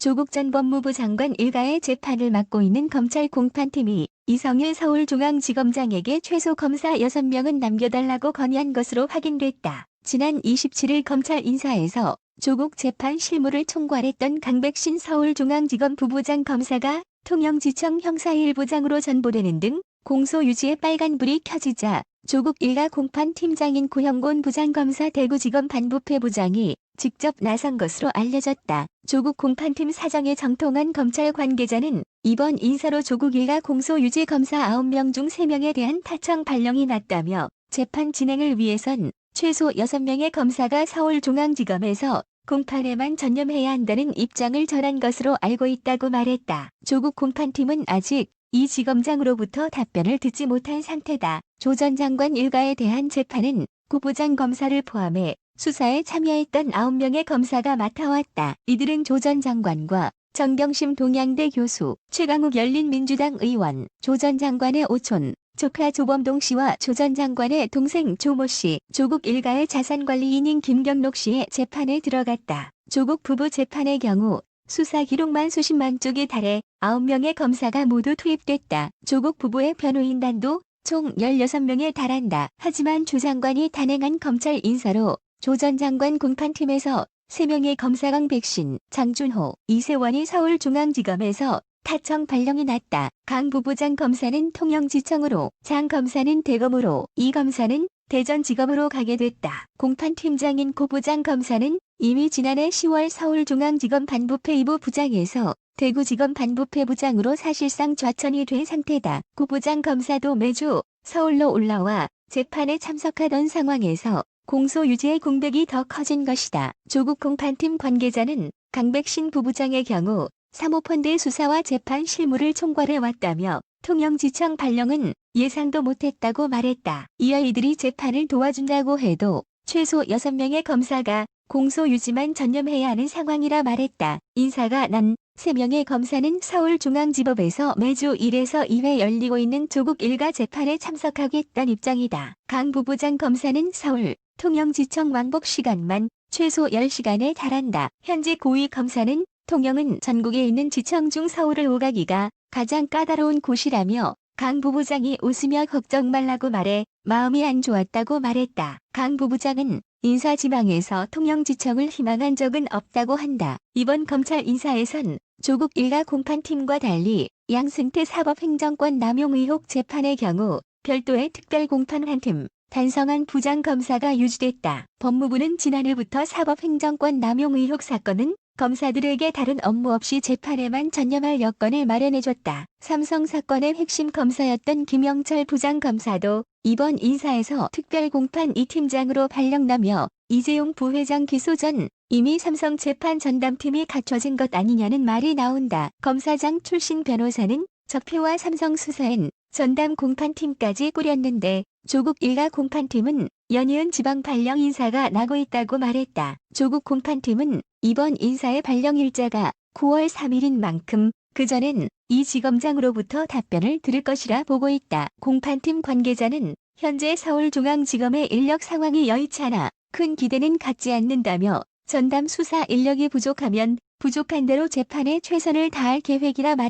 조국 전 법무부 장관 일가의 재판을 맡고 있는 검찰 공판팀이 이성일 서울중앙지검장에게 최소 검사 6명은 남겨달라고 건의한 것으로 확인됐다. 지난 27일 검찰 인사에서 조국 재판 실무를 총괄했던 강백신 서울중앙지검 부부장 검사가 통영지청 형사 1부장으로 전보되는 등 공소 유지의 빨간불이 켜지자 조국 일가 공판 팀장인 고형곤 부장검사 대구지검 반부패 부장이 직접 나선 것으로 알려졌다. 조국 공판팀 사정에 정통한 검찰 관계자는 이번 인사로 조국 일가 공소 유지 검사 9명 중 3명에 대한 타청 발령이 났다며 재판 진행을 위해선 최소 6명의 검사가 서울중앙지검에서 공판에만 전념해야 한다는 입장을 전한 것으로 알고 있다고 말했다. 조국 공판팀은 아직 이 지검장으로부터 답변을 듣지 못한 상태다. 조 전 장관 일가에 대한 재판은 구부장 검사를 포함해 수사에 참여했던 9명의 검사가 맡아왔다. 이들은 조 전 장관과 정경심 동양대 교수, 최강욱 열린민주당 의원, 조 전 장관의 오촌, 조카 조범동 씨와 조 전 장관의 동생 조모 씨, 조국 일가의 자산관리인인 김경록 씨의 재판에 들어갔다. 조국 부부 재판의 경우 수사 기록만 수십만 쪽에 달해 9명의 검사가 모두 투입됐다. 조국 부부의 변호인단도 총 16명에 달한다. 하지만 조 장관이 단행한 검찰 인사로 조 전 장관 공판팀에서 3명의 검사강 백신, 장준호, 이세원이 서울중앙지검에서 타청 발령이 났다. 강 부부장 검사는 통영지청으로, 장 검사는 대검으로, 이 검사는 대전지검으로 가게 됐다. 공판팀장인 고 부장 검사는 이미 지난해 10월 서울중앙지검 반부패 2부 부장에서 대구지검 반부패 부장으로 사실상 좌천이 된 상태다. 고 부장 검사도 매주 서울로 올라와 재판에 참석하던 상황에서 공소 유지의 공백이 더 커진 것이다. 조국 공판팀 관계자는 강백신 부부장의 경우 사모펀드 수사와 재판 실무를 총괄해 왔다며 통영지청 발령은 예상도 못했다고 말했다. 이어 이들이 재판을 도와준다고 해도 최소 6명의 검사가 공소 유지만 전념해야 하는 상황이라 말했다. 인사가 난 3명의 검사는 서울중앙지법에서 매주 1에서 2회 열리고 있는 조국 일가 재판에 참석하겠다는 입장이다. 강 부부장 검사는 서울, 통영지청 왕복 시간만 최소 10시간에 달한다. 현재 고위 검사는 통영은 전국에 있는 지청 중 서울을 오가기가 가장 까다로운 곳이라며 강 부부장이 웃으며 걱정 말라고 말해 마음이 안 좋았다고 말했다. 강 부부장은 인사지망에서 통영지청을 희망한 적은 없다고 한다. 이번 검찰 인사에선 조국 일가 공판팀과 달리 양승태 사법행정권 남용 의혹 재판의 경우 별도의 특별공판 한 팀, 단성한 부장검사가 유지됐다. 법무부는 지난해부터 사법행정권 남용 의혹 사건은 검사들에게 다른 업무 없이 재판에만 전념할 여건을 마련해줬다. 삼성 사건의 핵심 검사였던 김영철 부장검사도 이번 인사에서 특별공판 2팀장으로 발령나며 이재용 부회장 기소 전 이미 삼성 재판 전담팀이 갖춰진 것 아니냐는 말이 나온다. 검사장 출신 변호사는 적폐와 삼성 수사엔 전담 공판팀까지 꾸렸는데 조국 일가 공판팀은 연이은 지방 발령 인사가 나고 있다고 말했다. 조국 공판팀은 이번 인사의 발령 일자가 9월 3일인 만큼 그전엔 이 지검장으로부터 답변을 들을 것이라 보고 있다. 공판팀 관계자는 현재 서울중앙지검의 인력 상황이 여의치 않아 큰 기대는 갖지 않는다며 전담 수사 인력이 부족하면 부족한 대로 재판에 최선을 다할 계획이라 말